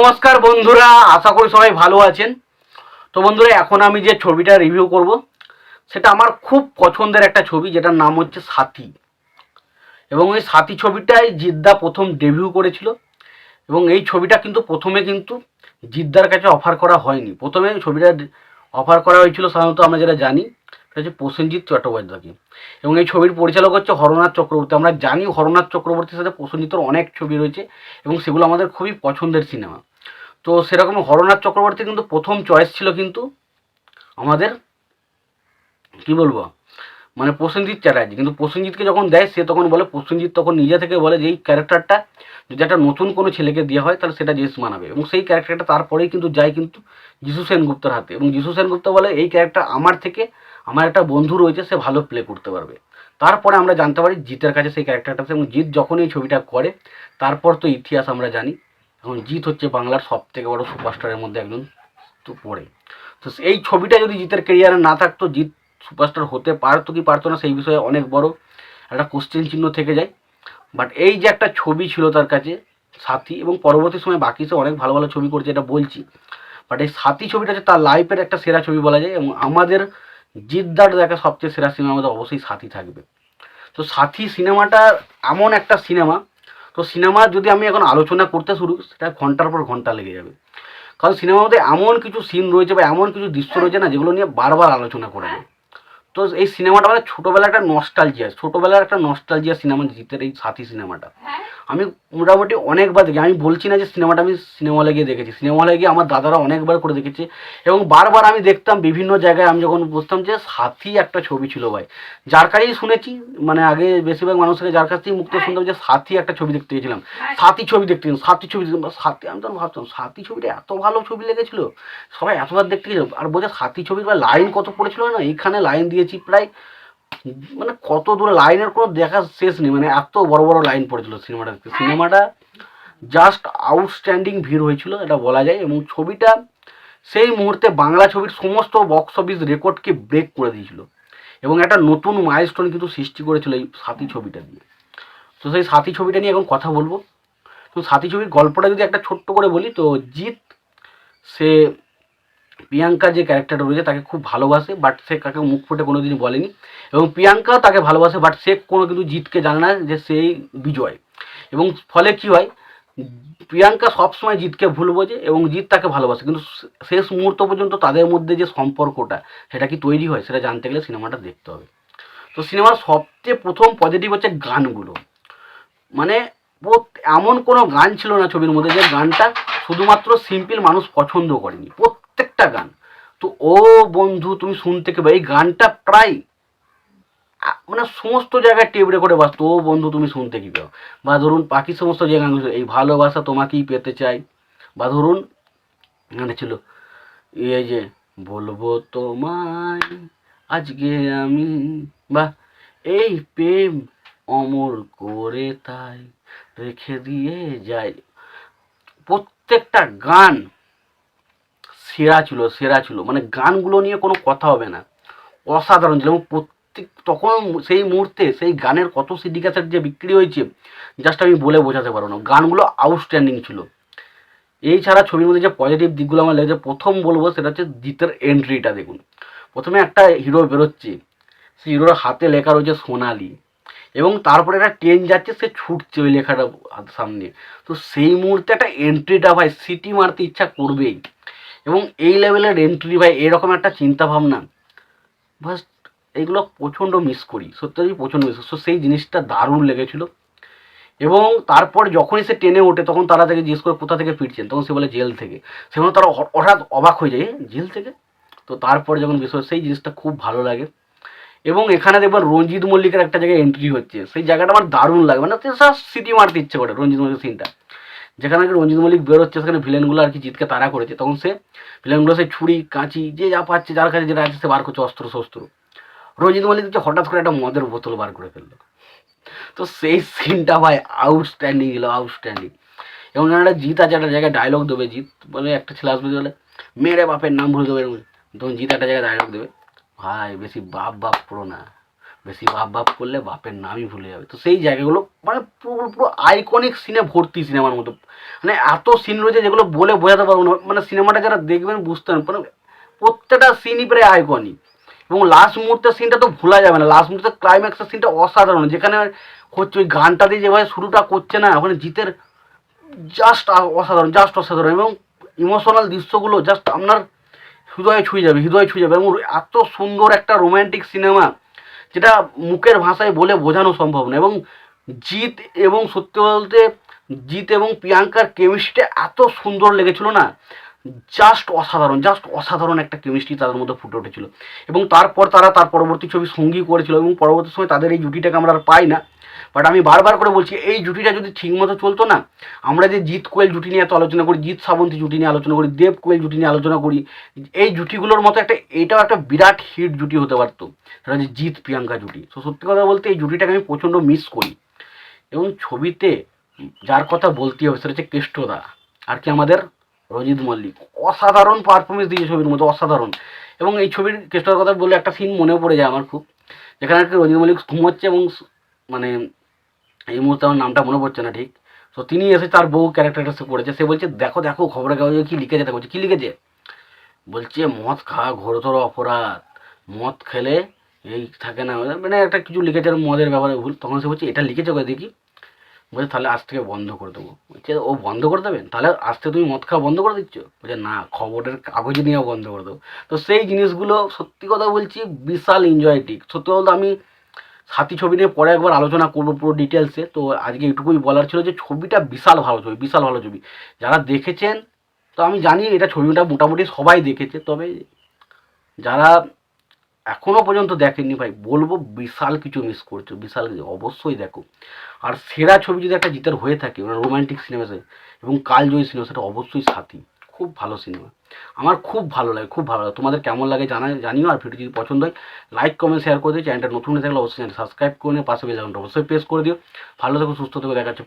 নমস্কার বন্ধুরা, আশা করি সবাই ভালো আছেন। তো বন্ধুরা, এখন আমি যে ছবিটা রিভিউ করব, সেটা আমার খুব পছন্দের একটা ছবি, যেটার নাম হচ্ছে সাথী। এবং এই সাথী ছবিটাই জিদ্দা প্রথম ডেবিউ করেছিল। এবং এই ছবিটা কিন্তু প্রথমে কিন্তু জিদ্দার কাছে অফার করা হয়নি। প্রথমে ছবিটা অফার করা হয়েছিল, সাধারণত আমরা যেটা জানি, সেটা হচ্ছে প্রসেনজিৎ চট্টোপাধ্যায়কে। এবং এই ছবির পরিচালক হচ্ছে হরনাথ চক্রবর্তী। আমরা জানি হরনাথ চক্রবর্তীর সাথে প্রসেনজিতের অনেক ছবি রয়েছে, এবং সেগুলো আমাদের খুবই পছন্দের সিনেমা তো সেরকম হরনাথ চক্রবর্তী কিন্তু প্রথম চয়েস ছিল কিন্তু আমাদের, কি বলব? মানে প্রসেনজিৎ চ্যাটার্জি। কিন্তু প্রসেনজিৎকে যখন দেয়, সে তখন বলে, প্রসেনজিৎ তখন নিজে থেকে বলে যে, এই ক্যারেক্টারটা যদি একটা নতুন কোনো ছেলেকে দেওয়া হয়, তাহলে সেটা জেস মানাবে। এবং সেই ক্যারেক্টারটা তারপরেই কিন্তু যায় কিন্তু যিশু সেনগুপ্তর হাতে। এবং যিশু সেনগুপ্ত বলে, এই ক্যারেক্টার আমার থেকে আমার একটা বন্ধু রয়েছে, সে ভালো প্লে করতে পারবে। তারপরে আমরা জানতে পারি জিতের কাছে সেই ক্যারেক্টারটা এবং জিৎ যখন এই ছবিটা করে, তারপর তো ইতিহাস আমরা জানি। এখন জিৎ হচ্ছে বাংলার সব থেকে বড় সুপারস্টারের মধ্যে একজন তো পড়ে। তো এই ছবিটা যদি জিতের ক্যারিয়ারে না থাকতো, জিৎ সুপারস্টার হতে পারতো কি পারতো না সেই বিষয়ে অনেক বড় একটা কোশ্চেন চিহ্ন থেকে যায়। বাট এই যে একটা ছবি ছিল তার কাছে, সাথী, এবং পরবর্তী সময় বাকি সে অনেক ভালো ভালো ছবি করছে এটা বলছি। বাট এই সাথী ছবিটা হচ্ছে তার লাইফের একটা সেরা ছবি বলা যায়, এবং আমাদের জিদ্দার দেখা সবচেয়ে সেরা সিনেমার মধ্যে অবশ্যই সাথী থাকবে। তো সাথী সিনেমাটা এমন একটা সিনেমা তো সিনেমা যদি আমি এখন আলোচনা করতে শুরু সেটা ঘণ্টার পর ঘণ্টা লেগে যাবে। কারণ সিনেমার মধ্যে এমন কিছু সিন রয়েছে বা এমন কিছু দৃশ্য রয়েছে না, যেগুলো নিয়ে বারবার আলোচনা করে তো এই সিনেমাটা মানে ছোটোবেলার একটা নস্টালজিয়া ছোটোবেলার একটা নস্টালজিয়া সিনেমা জিতের এই সাথী সিনেমাটা। আমি মোটামুটি অনেকবার দেখি আমি বলছি না যে সিনেমাটা আমি সিনেমা হলে গিয়ে দেখেছি। সিনেমা হলে গিয়ে আমার দাদারা অনেকবার করে দেখেছে এবং বারবার আমি দেখতাম বিভিন্ন জায়গায় আমি যখন বুঝতাম যে সাথী একটা ছবি ছিল ভাই। যার কাছেই শুনেছি মানে আগে বেশিরভাগ মানুষকে যার কাছ থেকেই মুক্ত শুনতাম যে সাথী একটা ছবি দেখতে গেছিলাম সাথী ছবি দেখতে সাথী ছবি সাথী আমি তখন ভাবতাম সাথী ছবিটা এত ভালো ছবি লেগেছিল। সবাই এতবার দেখতে গেছিল আর বোঝা সাথী ছবির বা লাইন কত পড়েছিল না এখানে লাইন দিয়েছি প্রায় মানে কত দূরে লাইনের কোনো দেখা শেষ নেই মানে এত বড় বড় লাইন পড়েছিল সিনেমাটা। সিনেমাটা জাস্ট আউটস্ট্যান্ডিং ভিড় হয়েছিল এটা বলা যায় এবং ছবিটা সেই মুহূর্তে বাংলা ছবির সমস্ত বক্স অফিস রেকর্ডকে ব্রেক করে দিয়েছিল। এবং একটা নতুন মাইলস্টোন কিন্তু সৃষ্টি করেছিল এই সাথী ছবিটা দিয়ে। তো সেই সাথী ছবিটা নিয়ে এখন কথা বলব। তো সাথী ছবির গল্পটা যদি একটা ছোট্ট করে বলি তো জিৎ সে প্রিয়াঙ্কা যে ক্যারেক্টারটা রয়েছে, তাকে খুব ভালোবাসে বাট সে কাকে মুখ ফুটে কোনো কোনোদিনই বলেনি। এবং প্রিয়াঙ্কাও তাকে ভালোবাসে বাট সে কোনো কিন্তু জিতকে জানে না যে সেই বিজয়। এবং ফলে কি হয়? প্রিয়াঙ্কা সবসময় জিতকে ভুল বোঝে এবং জিৎ তাকে ভালোবাসে। কিন্তু শেষ মুহূর্ত পর্যন্ত তাদের মধ্যে যে সম্পর্কটা, সেটা কি তৈরি হয়, সেটা জানতে গেলে সিনেমাটা দেখতে হবে। তো সিনেমার সবচেয়ে প্রথম পজিটিভ হচ্ছে গানগুলো। মানে এমন কোনো গান ছিল না ছবির মধ্যে যে গানটা শুধুমাত্র সিম্পল মানুষ পছন্দ করেনি। প্রত্যেকটা গান। তো ও বন্ধু তুমি শুনতে কেবে এই গানটা প্রায় মানে সমস্ত জায়গায় টেপ রেকর্ডে বাজতো। ও বন্ধু তুমি শুনতে কি পাও বা ধরুন পাখি সমস্ত যে ছিল, এই ভালোবাসা তোমাকেই পেতে চাই। বা ধরুন গানটা ছিল এই যে বলব তোমায় আজকে আমি বা এই প্রেম অমর করে তাই রেখে দিয়ে যাই। প্রত্যেকটা গান সেরা ছিল সেরা ছিল। মানে গানগুলো নিয়ে কোনো কথা হবে না। অসাধারণ ছিল এবং প্রত্যেক, তখন সেই মুহূর্তে সেই গানের কত সিডি ক্যাসেট যে বিক্রি হয়েছে জাস্ট আমি বলে বোঝাতে পারব না। গানগুলো আউটস্ট্যান্ডিং ছিল। এই ছাড়া ছবির মধ্যে যে পজিটিভ দিকগুলো আমার লেগেছে, প্রথম বলব সেটা হচ্ছে জিতের এন্ট্রিটা দেখুন। প্রথমে একটা হিরো বেরোচ্ছে, সেই হিরোর হাতে লেখা রয়েছে সোনালি। এবং তারপরে একটা ট্রেন যাচ্ছে, সে ছুটছে ওই লেখাটা সামনে। তো সেই মুহূর্তে একটা এন্ট্রিটা ভাই সিটি মারতে ইচ্ছা করবেই। এবং এই লেভেলের এন্ট্রি ভাই এরকম একটা চিন্তা ভাবনা বাস এইগুলো প্রচণ্ড মিস করি সত্যি প্রচণ্ড মিস সো সেই জিনিসটা দারুণ লেগেছিল। এবং তারপর যখনই সে ট্রেনে ওঠে, তখন তারা থেকে জিজ্ঞেস করে কোথা থেকে ফিরছেন, তখন সে বলে জেল থেকে। সেখানে তারা হঠাৎ অবাক হয়ে যায় জেল থেকে? তো তারপর যখন বিষয় সেই জিনিসটা খুব ভালো লাগে। এবং এখানে দেখবেন রঞ্জিত মল্লিকের একটা জায়গায় এন্ট্রি হচ্ছে। সেই জায়গাটা আমার দারুণ লাগে। মানে সিটি মারতে ইচ্ছে করে, রঞ্জিত মল্লিকের সিনটা যেখানে নাকি রঞ্জিত মল্লিক বেরোচ্ছে, সেখানে ভিলেনগুলো আর কি জিতকে তাড়া করেছে। তখন সে ভিলেনগুলো সে ছুরি, কাঁচি, যে যা পাচ্ছে, যার কাছে যেটা আছে, সে বার করছে অস্ত্র, শস্ত্র। রঞ্জিত মল্লিক যে হঠাৎ করে একটা মদের বোতল বার করে ফেলল। তো সেই সিনটা ভাই আউটস্ট্যান্ডিং ছিল আউটস্ট্যান্ডিং এবং একটা জিত আছে, একটা জায়গায় ডায়লগ দেবে জিত বলে, একটা ছেলে আসবে বলে, মেরে বাপের নাম ভুলে দেবে। তখন জিত একটা জায়গায় ডায়লগ দেবে, ভাই, বেশি বাপ বাপ পুরো না। বেশি বাপ বাপ করলে বাপের নামই ভুলে যাবে। তো সেই জায়গাগুলো মানে পুরো পুরো আইকনিক সিনে ভর্তি সিনেমার মতো। মানে এত সিন রয়েছে যেগুলো বলে বোঝাতে পারব না। মানে সিনেমাটা যারা দেখবেন বুঝতে মানে প্রত্যেকটা সিনই প্রায় আইকনিক এবং লাস্ট মুহূর্তের সিনটা তো ভোলা যাবে না। লাস্ট মুহূর্তের ক্লাইম্যাক্সের সিনটা অসাধারণ। যেখানে হচ্ছে ওই গানটা দিয়ে যেভাবে শুরুটা করছে না, ওখানে জিতের জাস্ট অসাধারণ জাস্ট অসাধারণ। এবং ইমোশনাল দৃশ্যগুলো জাস্ট আপনার হৃদয়ে ছুঁয়ে যাবে, হৃদয়ে ছুঁয়ে যাবে। এবং এত সুন্দর একটা রোম্যান্টিক সিনেমা যেটা মুখের ভাষায় বলে বোঝানো সম্ভব না এবং জিৎ এবং সত্যি বলতে জিৎ এবং প্রিয়াঙ্কার কেমিস্ট্রিটা এত সুন্দর লেগেছিল না জাস্ট অসাধারণ জাস্ট অসাধারণ একটা কেমিস্ট্রি তাদের মধ্যে ফুটে উঠেছিল। এবং তারপর তারা তার পরবর্তী ছবি সঙ্গী করেছিল এবং পরবর্তী সময় তাদের এই জুটিটাকে আমরা আর পাই না। বাট আমি বারবার করে বলছি, এই জুটিটা যদি ঠিকমতো চলতো না, আমরা যে জিৎ কোয়েল জুটি নিয়ে এত আলোচনা করি, জিৎ শ্রাবন্তী জুটি নিয়ে আলোচনা করি, দেব কোয়েল জুটি নিয়ে আলোচনা করি, এই জুটিগুলোর মতো একটা, এটাও একটা বিরাট হিট জুটি হতে পারতো। সেটা হচ্ছে জিৎ প্রিয়াঙ্কা জুটি। তো সত্যি কথা বলতে এই জুটিটাকে আমি প্রচণ্ড মিস করি। এবং ছবিতে যার কথা বলতেই হবে, সেটা হচ্ছে কেষ্টদা। আর কি আমাদের? রজিত মল্লিক। অসাধারণ পারফরমেন্স দিয়েছে ছবির মধ্যে, অসাধারণ। এবং এই ছবির কেষ্টদার কথা বলে একটা সিন মনে পড়ে যায় আমার খুব। যেখানে আর কি রজিত মল্লিক ঘুমোচ্ছে এবং মানে এই মুহূর্তে আমার নামটা মনে পড়ছে না ঠিক। তো তিনি এসে তার বউ ক্যারেক্টারটা সে পড়েছে সে বলছে, দেখো দেখো, খবরের কাগজে কি লিখেছে, দেখো কি লিখেছে? বলছে, মদ খাওয়া ঘোরতর অপরাধ। মদ খেলে এই থাকে না মানে একটা কিছু লিখেছে মদের ব্যাপারে ভুল। তখন সে বলছে, এটা লিখেছে কোথায় দেখি। বলছে, তাহলে আজ থেকে বন্ধ করে দেবো। বলছে, ও বন্ধ করে দেবেন তাহলে আজ থেকে তুমি মদ খাওয়া বন্ধ করে দিচ্ছ? বলছে, না, খবরের কাগজে নিয়ে বন্ধ করে দেবো। তো সেই জিনিসগুলো সত্যি কথা বলছি, বিশাল এনজয় ঠিক। সত্যি বলতে আমি সাথী ছবি নিয়ে পরে একবার আলোচনা করব পুরো ডিটেলসে তো আজকে এটুকুই বলার ছিল যে ছবিটা বিশাল ভালো ছবি, বিশাল ভালো ছবি। যারা দেখেছেন, তো আমি জানি এটা ছবিটা মোটামুটি সবাই দেখেছে, তবে যারা এখনও পর্যন্ত দেখেননি ভাই, বলব বিশাল কিছু মিস করছ, বিশাল কিছু, অবশ্যই দেখো। আর সেরা ছবি যদি একটা জিতার হয়ে থাকে মানে রোমান্টিক সিনেমাতে এবং কালজয়ী সিনেমা সেটা অবশ্যই সাথী। খুব ভালো সিনেমা আমার খুব ভালো লাগে, খুব ভালো লাগে। তোমাদের কেমন লাগে জানা জানিও। আর ভিডিও যদি পছন্দ হয় লাইক কমেন্ট শেয়ার করে দিও। চ্যানেলটা নতুন হয়ে থাকলে অবশ্যই চ্যানেল সাবস্ক্রাইব করে নিও। পাশে বেল আইকনটা অবশ্যই প্রেস করে দিও। ভালো থেকো, সুস্থ থেকো দেখাচ্ছে